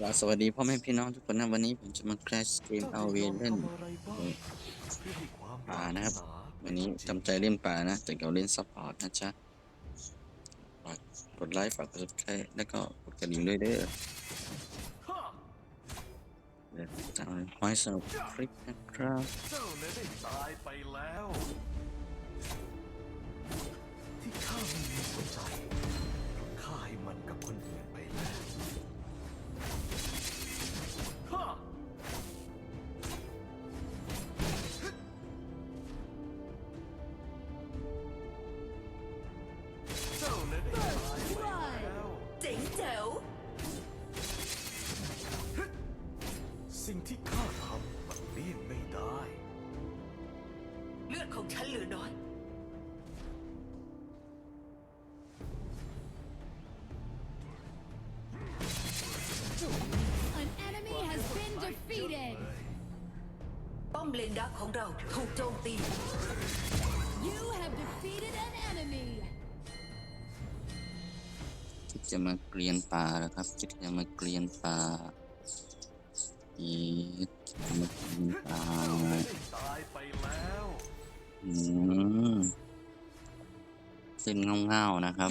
ว่าสวัสดีพ่อแม่พี่น้องทุกคนนะวันนี้ผมจะมาแคสเกมเอาเวเล่นป่านะครับ วันนี้จำใจเล่นป่านะ แต่เราเล่นซัพพอร์ตนะจ๊ะฝากกดไลค์ฝากกด subscribe แล้วก็กดกระดิ่งด้วยเด้อเดี๋ยวจะเอาไว้สำหรับคลิปนะครับเจ้าเนี่ยได้ตายไปแล้วที่ข้าไม่มีหัวใจข้าให้มันกับคนอื่นไปแล้ว defeated. ป้อมเลนดักของเราถูกโจมตี You have defeated an enemy. คิดจะมาเกลียนป่าแล้วครับคิดจะมาเกลียนป่าอีคิดจะมาเกลียนป่าเจ้าเนี่ยได้ตายไปแล้วอืมเส้นเงาๆนะครับ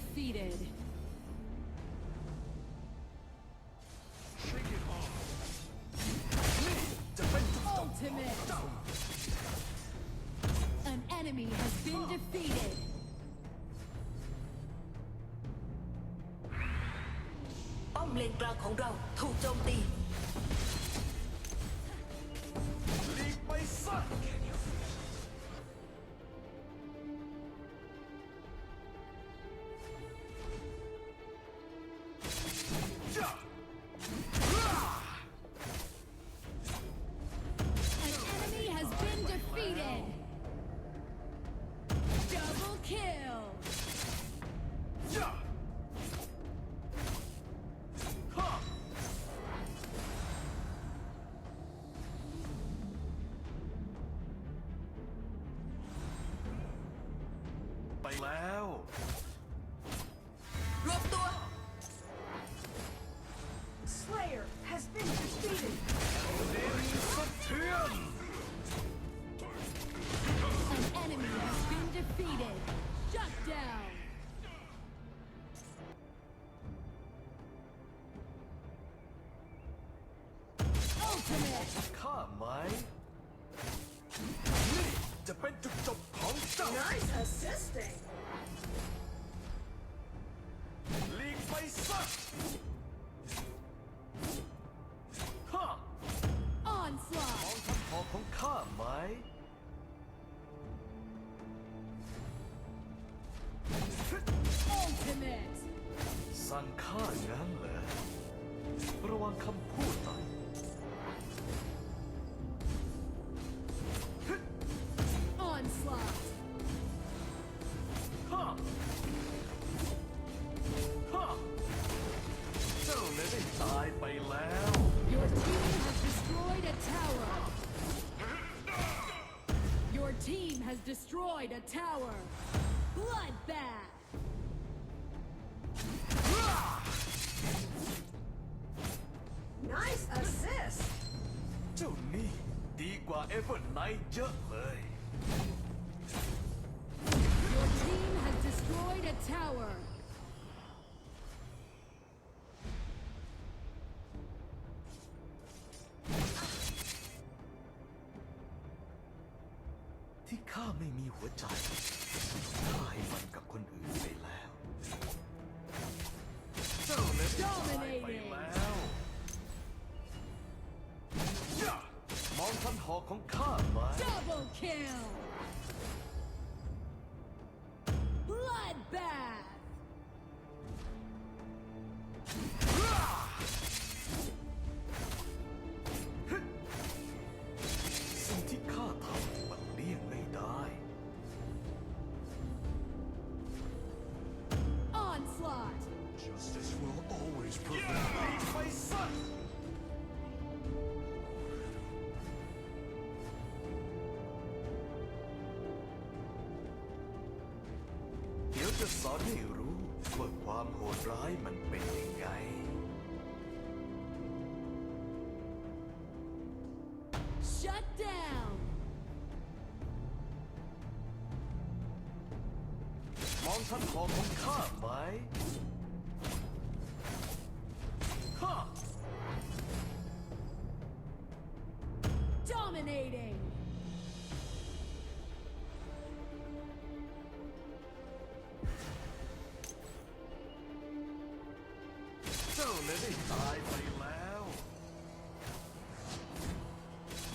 has been defeated. Ultimate. An enemy has been defeated. ป้อมเลนกลางของเราถูกโจมตีหลีก แล้ว รวมตัว Slayer has been defeated. สะเทือน An enemy has been defeated. Shut down. Ultimate. ข้าไหม นี่ จะเป็นจุดจบของเจ้า Nice assisting. หลีกไปซะฮ่า Onslaught. มองคำขอของข้าไหม Ultimate. สั่งข้างั้นเหรอระวังคำพูดหน่อย destroyed a tower. Bloodbath. Nice assist. เจ้านี่ดีกว่าเอเวอร์ไนท์เยอะเลย Your team has destroyed a tower. ที่ข้าไม่มีหัวใจข้าให้มันกับคนอื่นไปแล้ว เจ้าเนี่ยได้ตายไปแล้วย่ามองคันหอกของข้าไหม Double kill. จะสอนให้รู้ว่าความโหดร้ายมันเป็นยังไง Shut down. มองท่านหอกของข้าไหมฮ่า Dominating. เจ้าเลยได้ตายไปแล้ว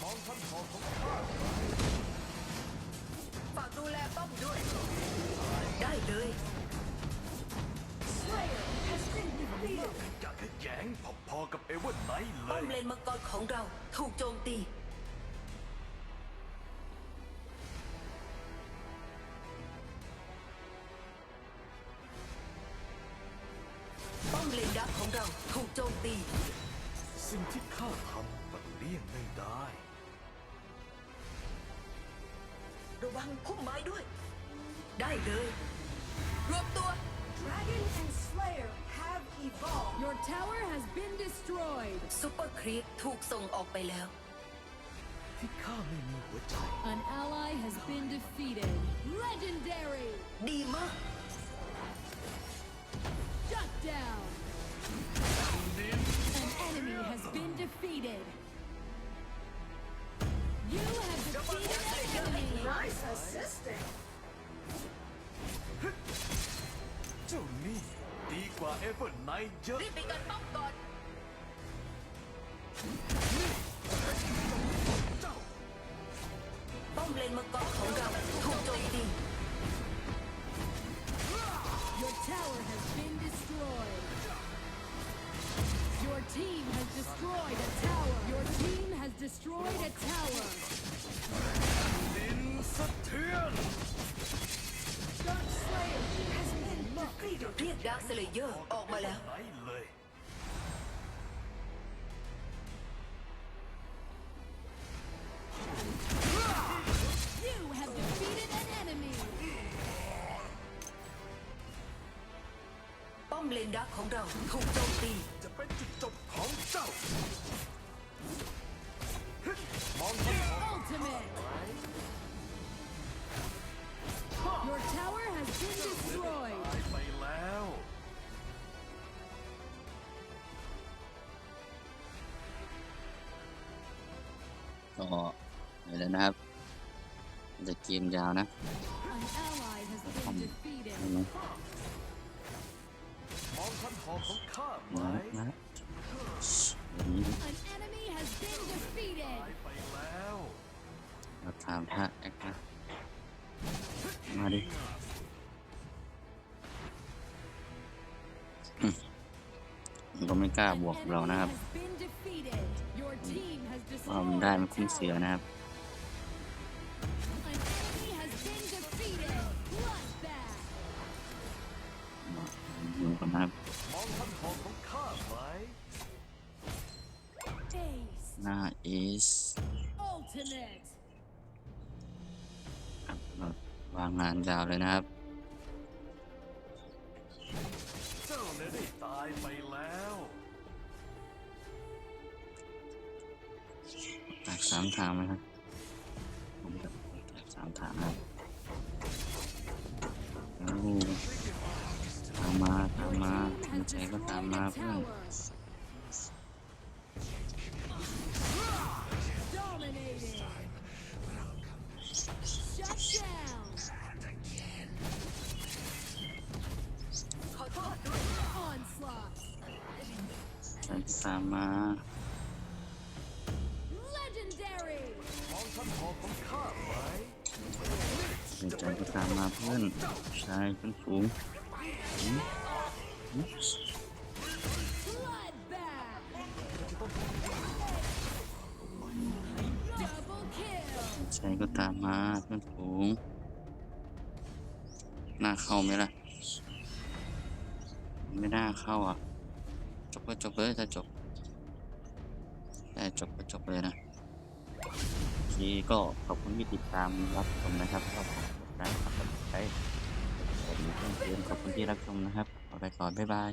มองท่านหอกของข้าไหมฝากดูแลป้อมด้วย ได้เลย Slayer has been defeated. อยากให้แย้งพอๆกับเอเวอร์ไนท์เลป้อมยเลนมังกรของเราถูกโจมตี ที่ข้าทำมันเลี่ยงไม่ได้ ระวังพุ่มไม้ด้วย ได้เลย รวบตัว Dragon and Slayer have evolved. Your tower has been destroyed. ซุปเปอร์ครีปถูกส่งออกไปแล้ว ที่ข้าไม่มีหัวใจ An ally has been defeated. Legendary. ดีมาก Shut down. An enemy has been defeated. You have defeated an enemy. Nice assisting. เจ้านี่ดีกว่าเอเวอร์ไนท์เยอะ รีบไปกันป้อมก่อน เจ้า ป้อมเลนมังกรของเราถูกโจมตี Your tower has been destroyed. Your team has destroyed Destroyed a tower. ดินสะเทือน Dark Slayer has been defeated. เรียกดาร์คสเลเยอร์ออกมาแล้ว ไหนเลย You have defeated an enemy. ป้อมเลนดักของเราถูกโจมตี จะเป็นจุดจบของเจ้า Ultimate. Your tower has been destroyed. ตายไปแล้ว ก็ไปแล้วนะครับจะเกมยาวนะ An ally has been defeated. ใช่ไหม มองท่านหอกของข้าไหมนะนะาถามท่าแอคนะมาดิมันก็ไม่กล้าบวกเรานะครับว่ามันได้ a มันคุ้มเสียนะครับดูกันนะครับมองท่าอกของข้าไหม Ace. หน้าเอสางงานยาวเลยนะครับเจ้าเนี่ยได้ตายไปแล้วแตกสามทางไหมครับผมจะแตกสามทางนะครับแล้วตามมาตามมา Team ทัน has ใจก็ตาม destroyed มา a เพื่อน องท่านใจก็ตามมาเพื่อนชายขึ้นสูงหืมหืม Bloodbath. Double kill. ใจก็ตามมาเพื่อนสูงหน้าเข้าไหมล่ะ ไม่น่าเข้าอะ จบก็จบเลยถ้าจบแต่จบก็จบเลยนะ เคก็ขอบคุณที่ติดตามรับชมนะครับก็ขอบคุณนะครับกดไลค์กดผมเพื่อนขอบคุณที่รับชมนะครับขอไปก่อนบ๊ายบาย